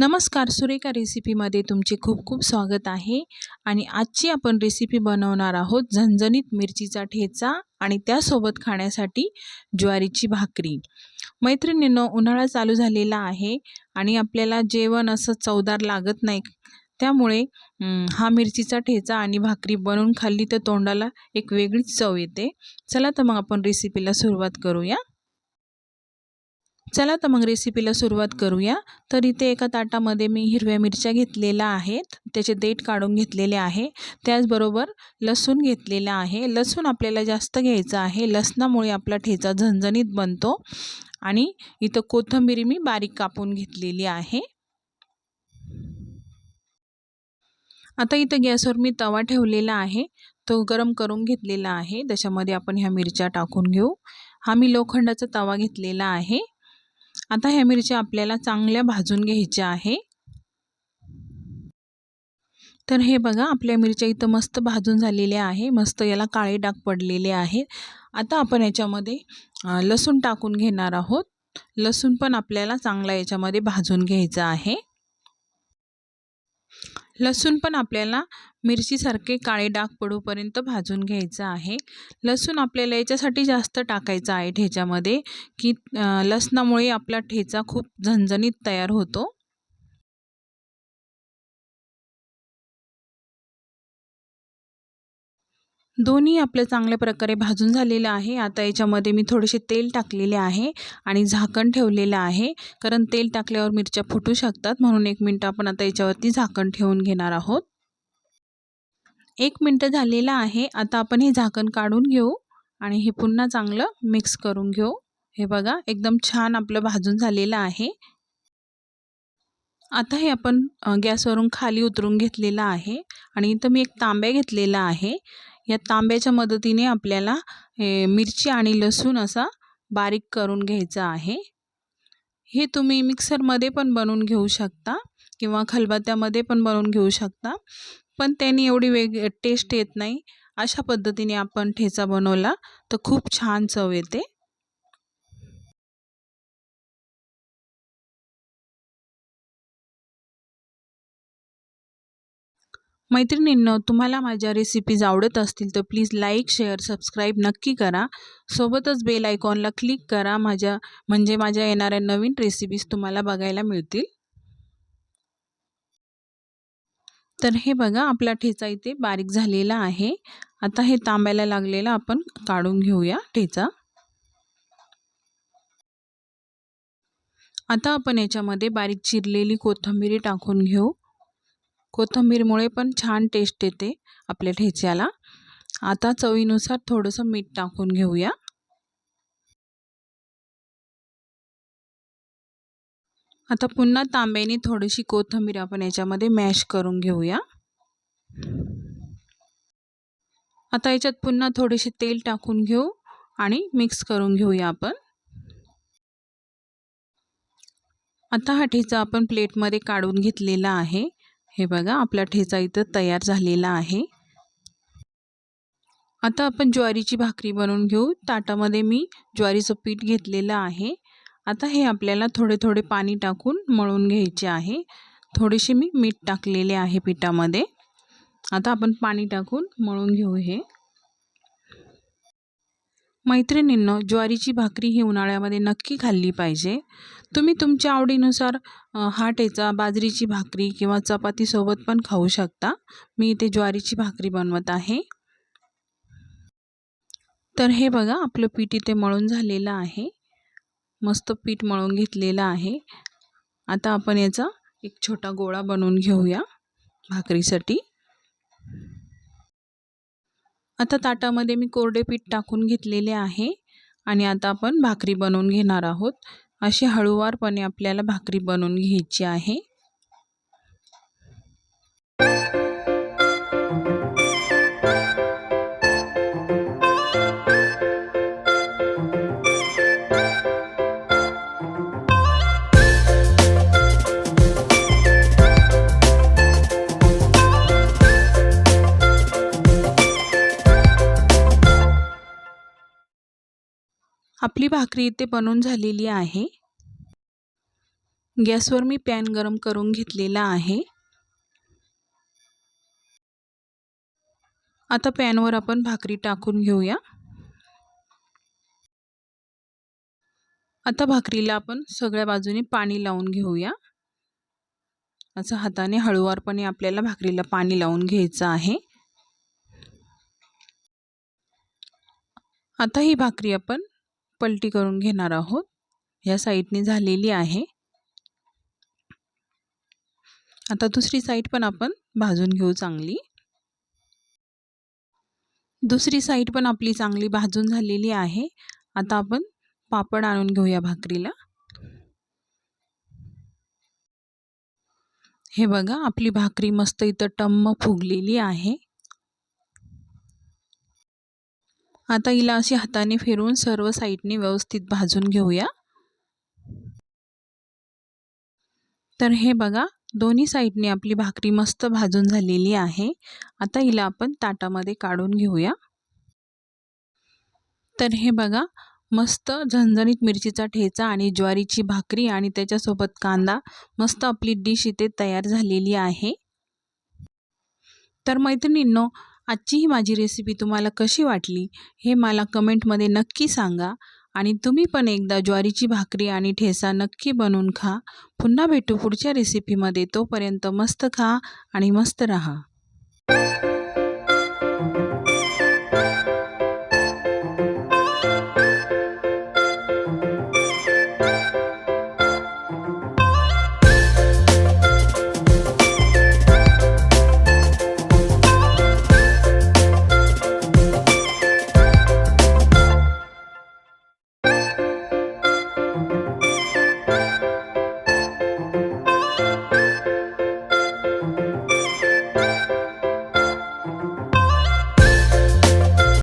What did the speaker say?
नमस्कार सुरेखा रेसिपीमध्ये तुमचे खूप खूप स्वागत आहे. आणि आजची आपण रेसिपी बनवणार आहोत झणझणीत मिरचीचा ठेचा आणि त्यासोबत खाण्यासाठी ज्वारीची भाकरी. मैत्रिणींनो उन्हाळा चालू झालेला आहे आणि आपल्याला जेवण असं चवदार लागत नाही. त्यामुळे हा मिरचीचा ठेचा आणि भाकरी बनवून खाल्ली तर तोंडाला एक वेगळीच चव येते. चला तर मग आपण रेसिपीला सुरुवात करूया. चला तर मग रेसिपीला सुरुवात करूया. तर इथे एका ताटामध्ये मी हिरव्या मिरच्या घेतलेल्या आहेत. त्याचे देठ काढून घेतलेले आहे. त्याचबरोबर लसूण घेतलेला आहे. लसूण आपल्याला जास्त घ्यायचं आहे. लसणामुळे आपला ठेचा झणझणीत बनतो. आणि इथं कोथिंबीर मी बारीक कापून घेतलेली आहे. आता इथं गॅसवर मी तवा ठेवलेला आहे. तो गरम करून घेतलेला आहे. त्याच्यामध्ये आपण ह्या मिरच्या टाकून घेऊ. हा मी लोखंडाचा तवा घेतलेला आहे. आता ह्या मिरच्या आपल्याला चांगल्या भाजून घ्यायच्या आहे. तर हे बघा आपल्या मिरच्या इथं मस्त भाजून झालेल्या आहे. मस्त याला काळे डाग पडलेले आहेत. आता आपण याच्यामध्ये लसूण टाकून घेणार आहोत. लसूण पण आपल्याला चांगला याच्यामध्ये भाजून घ्यायचा आहे. लसूण पण आपल्याला मिरचीसारखे काळे डाग पडूपर्यंत भाजून घ्यायचं आहे. लसूण आपल्याला याच्यासाठी जास्त टाकायचं आहे ठेच्यामध्ये की लसणामुळे आपला ठेचा खूप झणझणीत तयार होतो. दोन्ही आपलं चांगल्या प्रकारे भाजून झालेलं आहे. आता याच्यामध्ये मी थोडेसे तेल टाकलेले आहे आणि झाकण ठेवलेलं आहे. कारण तेल टाकल्यावर मिरच्या फुटू शकतात. म्हणून एक मिनटं आपण आता याच्यावरती झाकण ठेवून घेणार आहोत. एक मिनटं झालेलं आहे. आता आपण हे झाकण काढून घेऊ आणि हे पुन्हा चांगलं मिक्स करून घेऊ. हे बघा एकदम छान आपलं भाजून झालेलं आहे. आता हे आपण गॅसवरून खाली उतरून घेतलेलं आहे. आणि इथं मी एक तांब्या घेतलेला आहे. या तांब्याच्या मदतीने आपल्याला हे मिरची आणि लसूण असा बारीक करून घ्यायचा आहे. हे तुम्ही मिक्सरमध्ये पण बनवून घेऊ शकता किंवा खलबत्त्यामध्ये पण बनवून घेऊ शकता पण त्यांनी एवढी वेग टेस्ट येत नाही. अशा पद्धतीने आपण ठेचा बनवला तर खूप छान चव येते. मैत्रिणींनो तुम्हाला माझ्या रेसिपीज आवडत असतील तर प्लीज लाईक शेअर सबस्क्राईब नक्की करा. सोबतच बेल आयकॉनला क्लिक करा. माझ्या म्हणजे माझ्या येणाऱ्या नवीन रेसिपीज तुम्हाला बघायला मिळतील. तर हे बघा आपला ठेचा इथे बारीक झालेला आहे. आता हे तांब्याला लागलेला आपण काढून घेऊया ठेचा. आता आपण याच्यामध्ये बारीक चिरलेली कोथंबिरी टाकून घेऊ. कोथिंबीरमुळे पण छान टेस्ट येते आपल्या ठेच्याला. आता चवीनुसार थोडंसं मीठ टाकून घेऊया. आता पुन्हा तांब्याने थोडीशी कोथिंबीर आपण याच्यामध्ये मॅश करून घेऊया. आता याच्यात पुन्हा थोडेसे तेल टाकून घेऊ आणि मिक्स करून घेऊया आपण. आता हा ठेचा आपण प्लेटमध्ये काढून घेतलेला आहे. हे बघा आपला ठेचा इथं तयार झालेला आहे. आता आपण ज्वारीची भाकरी बनवून घेऊ. ताटामध्ये मी ज्वारीचं पीठ घेतलेलं आहे. आता हे आपल्याला थोडे थोडे पाणी टाकून मळून घ्यायचे आहे. थोडेसे मी मीठ टाकलेले आहे पिठामध्ये. आता आपण पाणी टाकून मळून घेऊ हे. मैत्रिणींनो ज्वारीची भाकरी ही उन्हाळ्यामध्ये नक्की खाल्ली पाहिजे. तुम्ही तुमच्या आवडीनुसार हा ठेचा बाजरीची भाकरी किंवा चपातीसोबत पण खाऊ शकता. मी इथे ज्वारीची भाकरी बनवत आहे. तर हे बघा आपलं पीठ इथे मळून झालेलं आहे. मस्त पीठ मळून घेतलेलं आहे. आता आपण याचा एक छोटा गोळा बनवून घेऊया भाकरीसाठी. आता ताटामध्ये मी कोरडे पीठ टाकून घेतलेले आहे आणि आता आपण भाकरी बनवून घेणार आहोत. अशी हळूवारपणे आपल्याला भाकरी बनवून घ्यायची आहे. आपली भाकरी इथे बनवून झालेली आहे. गॅसवर मी पॅन गरम करून घेतलेला आहे. आता पॅनवर आपण भाकरी टाकून घेऊया. आता भाकरीला आपण सगळ्या बाजूने पाणी लावून घेऊया. असं हाताने हळूवारपणे आपल्याला भाकरीला पाणी लावून घ्यायचं आहे. आता ही भाकरी आपण पलटी करून घेणार आहोत. ह्या साईडने झालेली आहे. आता दुसरी साईड पण आपण भाजून घेऊ चांगली. दुसरी साईड पण आपली चांगली भाजून झालेली आहे. आता आपण पापड आणून घेऊया भाकरीला. हे बघा आपली भाकरी मस्त इथं टम्म फुगलेली आहे. आता हिला अशी हाताने फिरून सर्व साईडने व्यवस्थित भाजून घेऊया. तर हे बघा दोन्ही साईडने आपली भाकरी मस्त भाजून झालेली आहे. आता हिला आपण ताटामध्ये काढून घेऊया. तर हे बघा मस्त झणझणीत मिरचीचा ठेचा आणि ज्वारीची भाकरी आणि त्याच्यासोबत कांदा मस्त आपली डिश इथे तयार झालेली आहे. तर मैत्रिणींनो आजची ही माझी रेसिपी तुम्हाला कशी वाटली हे मला कमेंटमध्ये नक्की सांगा. आणि तुम्ही पण एकदा ज्वारीची भाकरी आणि ठेसा नक्की बनवून खा. पुन्हा भेटू पुढच्या रेसिपीमध्ये तोपर्यंत मस्त खा आणि मस्त रहा.